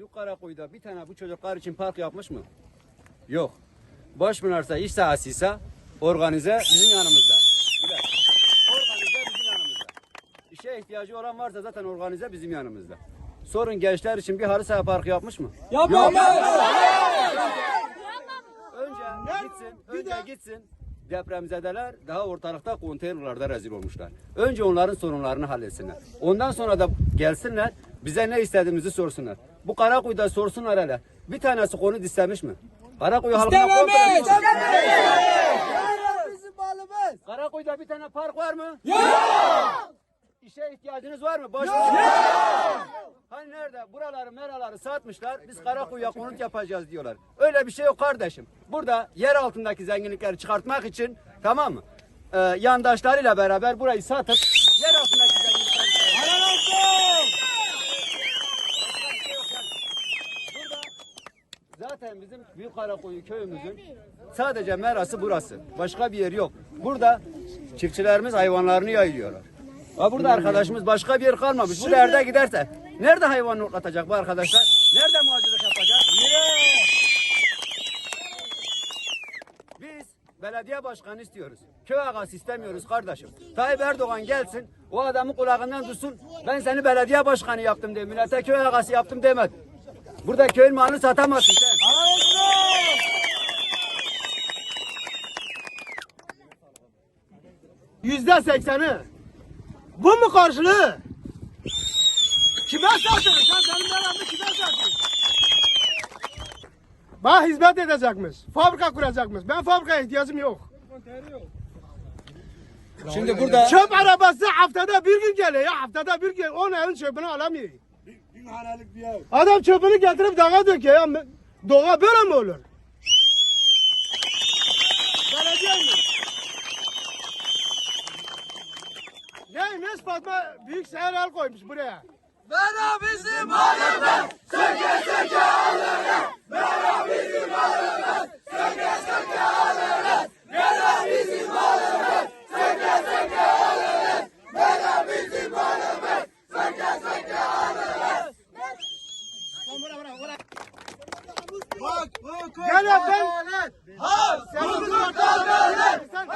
Büyük Karakuyu'da bir tane bu çocuklar için park yapmış mı? Yok. Başpınar'sa iş sahasıysa organize bizim yanımızda. Evet. Organize bizim yanımızda. İşe ihtiyacı olan varsa zaten organize bizim yanımızda. Sorun gençler için bir halı saha parkı yapmış mı? Önce gitsin, önce gitsin. Depremzedeler daha ortalıkta konteynerlarda rezil olmuşlar. Önce onların sorunlarını halletsinler. Ondan sonra da gelsinler bize ne istediğimizi sorsunlar. Bu Karakuyu'da sorsunlar hele. Bir tanesi konu istemiş mi? Karakuyu halkına komple- Bizim malımız. Karakuyu'da bir tane park var mı? Yok. İşe ihtiyacınız var mı? Boş Yok. Hani nerede? Buraları meraları satmışlar. Biz Karakuyu'ya konut yapacağız diyorlar. Öyle bir şey yok kardeşim. Burada yer altındaki zenginlikleri çıkartmak için tamam mı? Ee, yandaşlarıyla beraber burayı satıp yer altındaki zenginlikleri Helal olsun. Burada zaten bizim Büyük Karakoyu köyümüzün sadece merası burası. Başka bir yer yok. Burada çiftçilerimiz hayvanlarını yayılıyorlar. Ha burada arkadaşımız başka bir yer kalmamış. Bu derde giderse nerede hayvanını otlatacak bu arkadaşlar? Nerede muhacirlik yapacak? Biz belediye başkanı istiyoruz. Köy ağası istemiyoruz kardeşim. Tayyip Erdoğan gelsin, o adamı kulağından tutsun. Ben seni belediye başkanı yaptım diye, millete köy ağası yaptım demedi. Burada köyün malını satamazsın sen. Yüzde sekseni. Bu mu karşılığı? Kime satıyorsun? Sen benim yaramı kime satıyorsun? Bana hizmet edecekmiş. Fabrika kuracakmış. Ben fabrikaya ihtiyacım yok. Şimdi burada Çöp arabası haftada bir gün geliyor ya. Haftada bir gün. On evin çöpünü alamıyor. Adam çöpünü getirip dağa döküyor ya. Doğa böyle mi olur? Belediye mi? Neymiş Fatma büyük şehir el koymuş buraya. Bana bizim malımız söke söke alırız. Bana bizim malımız söke söke alırız. Bana bizim malımız söke söke alırız. Bana bizim malımız söke söke alırız. Hukuk Gene ben Hak hukuk adalet. sen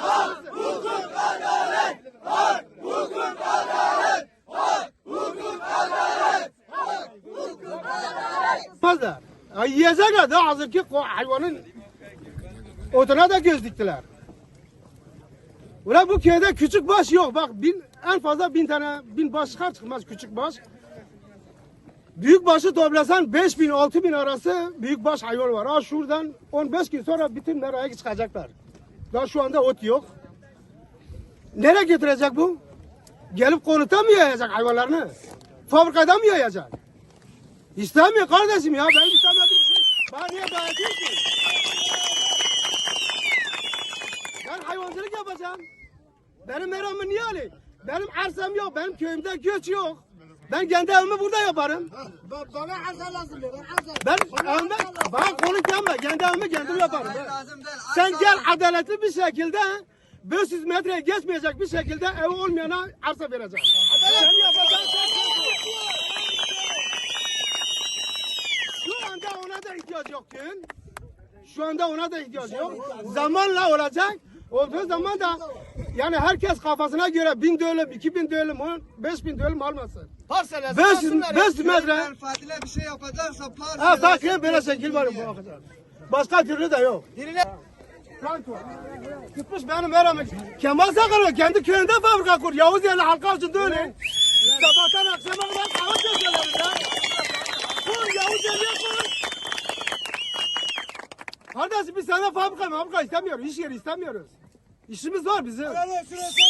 Hukuk adalet. Hak hukuk adalet. Hak hukuk adalet. yapmazlar. Ya yiyecekler de hazır ki ko- hayvanın otuna da göz diktiler. Ulan bu köyde küçük baş yok. Bak bin, en fazla bin tane bin baş çıkar çıkmaz küçük baş. Büyük başı toplasan 5 bin 6 bin arası büyük baş hayvan var. Ha şuradan 15 gün sonra bütün meraya çıkacaklar. Daha şu anda ot yok. Nereye götürecek bu? Gelip konuta mı yayacak hayvanlarını? Fabrikada mı yayacak? İstemiyor kardeşim ya. Ben istemediğim şey. Bana niye dayatıyor ki? Ben hayvancılık yapacağım. Benim meramı niye alayım? Benim arsam yok. Benim köyümde göç yok. Ben kendi evimi burada yaparım. Bana arsa lazım. Ben evime, bana konuk gelme. Kendi evimi kendim yaparım. Sen gel adaletli bir şekilde 500 metreye geçmeyecek bir şekilde evi olmayana arsa vereceğim. Sen yapacaksın. Şu anda ona da ihtiyaç yok gün. Şu anda ona da ihtiyaç yok. Zamanla olacak. Olduğu zaman da yani herkes kafasına göre bin dönüm, iki bin dönüm, beş bin dönüm almasın. Parselesi 500, 500 metre. Menfaatine bir şey yapacaksa par. Ha bakın böyle şekil var bu kadar. Başka türlü de yok. Franco. Gitmiş benim veremem. Kemal Sakarlı kendi köyünde fabrika kur. Yavuz yerli halka için öyle. Sabahtan akşama kadar kahve çekiyorlar ya. Kur Yavuz yerliye kur. Kardeşim biz sana fabrika fabrika istemiyoruz. İş yeri istemiyoruz. İşimiz var bizim. Helal olsun olsun.